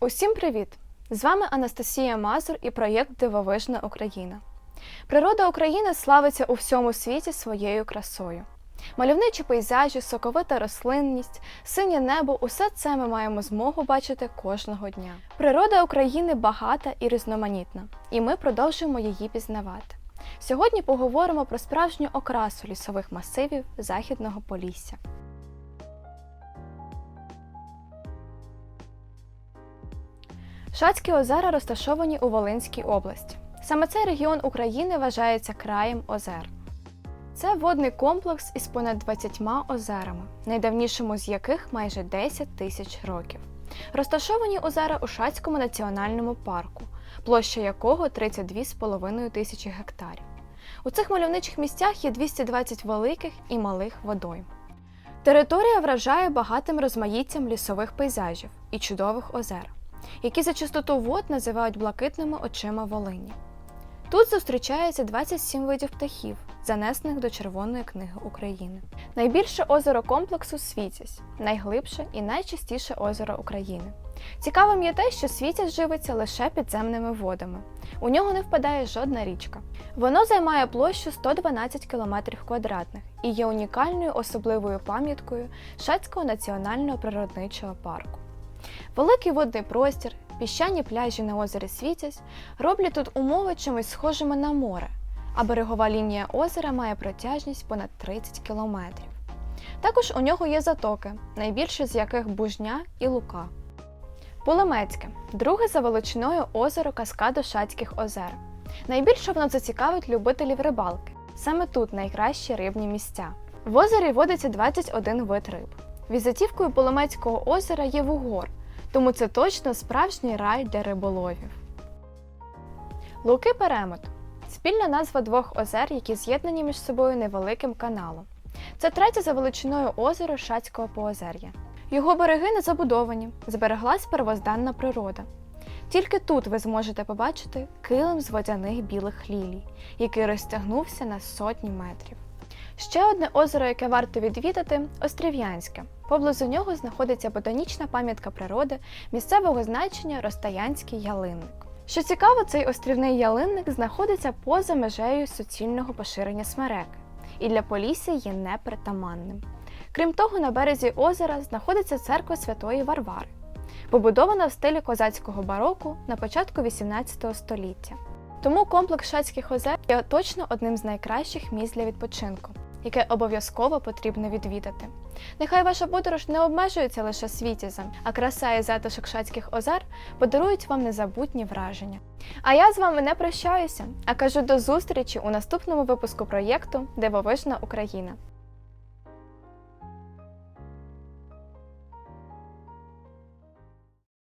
Усім привіт! З вами Анастасія Мазур і проєкт Дивовижна Україна. Природа України славиться у всьому світі своєю красою. Мальовничі пейзажі, соковита рослинність, синє небо усе це ми маємо змогу бачити кожного дня. Природа України багата і різноманітна, і ми продовжуємо її пізнавати. Сьогодні поговоримо про справжню окрасу лісових масивів Західного Полісся. Шацькі озера розташовані у Волинській області. Саме цей регіон України вважається краєм озер. Це водний комплекс із понад 20 озерами, найдавнішому з яких майже 10 тисяч років. Розташовані озера у Шацькому національному парку, площа якого 32,5 тисячі гектарів. У цих мальовничих місцях є 220 великих і малих водойм. Територія вражає багатим розмаїттям лісових пейзажів і чудових озер, які за чистоту вод називають блакитними очима Волині. Тут зустрічається 27 видів птахів, занесених до Червоної книги України. Найбільше озеро комплексу Світязь, найглибше і найчистіше озеро України. Цікавим є те, що Світязь живиться лише підземними водами. У нього не впадає жодна річка. Воно займає площу 112 км квадратних і є унікальною особливою пам'яткою Шацького національного природничого парку. Великий водний простір, піщані пляжі на озері Світязь роблять тут умови чимось схожими на море, а берегова лінія озера має протяжність понад 30 кілометрів. Також у нього є затоки, найбільше з яких Бужня і Лука. Полемецьке друге за величиною озеро каскаду Шацьких озер. Найбільше воно зацікавить любителів рибалки. Саме тут найкращі рибні місця. В озері водиться 21 вид риб. Візитівкою Поломецького озера є вугор, тому це точно справжній рай для риболовів. Луки Перемет спільна назва двох озер, які з'єднані між собою невеликим каналом. Це третє за величиною озеро Шацького поозер'я. Його береги не забудовані, збереглась первозданна природа. Тільки тут ви зможете побачити килим з водяних білих лілій, який розтягнувся на сотні метрів. Ще одне озеро, яке варто відвідати Острів'янське. Поблизу нього знаходиться ботанічна пам'ятка природи місцевого значення Ростоянський ялинник. Що цікаво, цей острівний ялинник знаходиться поза межею суцільного поширення смереки і для Полісся є непритаманним. Крім того, на березі озера знаходиться церква Святої Варвари, побудована в стилі козацького бароку на початку XVIII століття. Тому комплекс Шацьких озер є точно одним з найкращих місць для відпочинку, яке обов'язково потрібно відвідати. Нехай ваша подорож не обмежується лише світязем, а краса і затишок Шацьких озер подарують вам незабутні враження. А я з вами не прощаюся, а кажу до зустрічі у наступному випуску проєкту Дивовижна Україна.